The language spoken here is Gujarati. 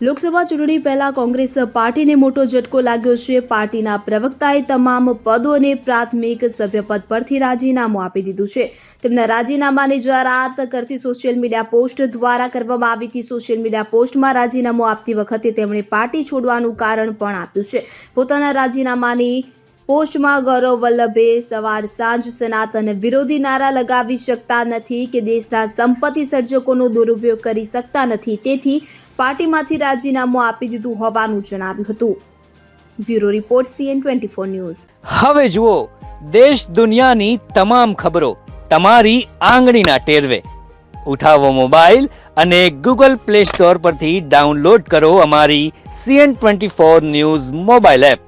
લોકસભા ચૂંટણી પહેલા કોંગ્રેસ પાર્ટીને મોટો ઝટકો લાગ્યો છે. પાર્ટીના પ્રવક્તાએ તમામ પદો અને પ્રાથમિક સભ્યપદ પરથી રાજીનામું આપી દીધું છે. તેમના રાજીનામાની જાહેરાત કરતી સોશિયલ મીડિયા પોસ્ટ દ્વારા કરવામાં આવી હતી. સોશિયલ મીડિયા પોસ્ટમાં રાજીનામું આપતી વખતે તેમણે પાર્ટી છોડવાનું કારણ પણ આપ્યું છે. પોતાના રાજીનામાની પોસ્ટમાં ગૌરવ વલ્લભે સવાર સાંજ સનાતન વિરોધી નારા લગાવી શકતા નથી કે દેશના સંપત્તિ સર્જકોનો દુરુપયોગ કરી શકતા નથી. તેથી પાર્ટીમાંથી રાજીનામું આપી દીધું હોવાનું જણાવ્યું હતું. Bureau report CN twenty four news. હવે જુઓ, દેશ દુનિયાની તમામ ખબરો તમારી આંગળીના ટેરવે. ઉઠાવો મોબાઈલ અને ગૂગલ પ્લે સ્ટોર પરથી ડાઉનલોડ કરો અમારી CN twenty four news mobile app.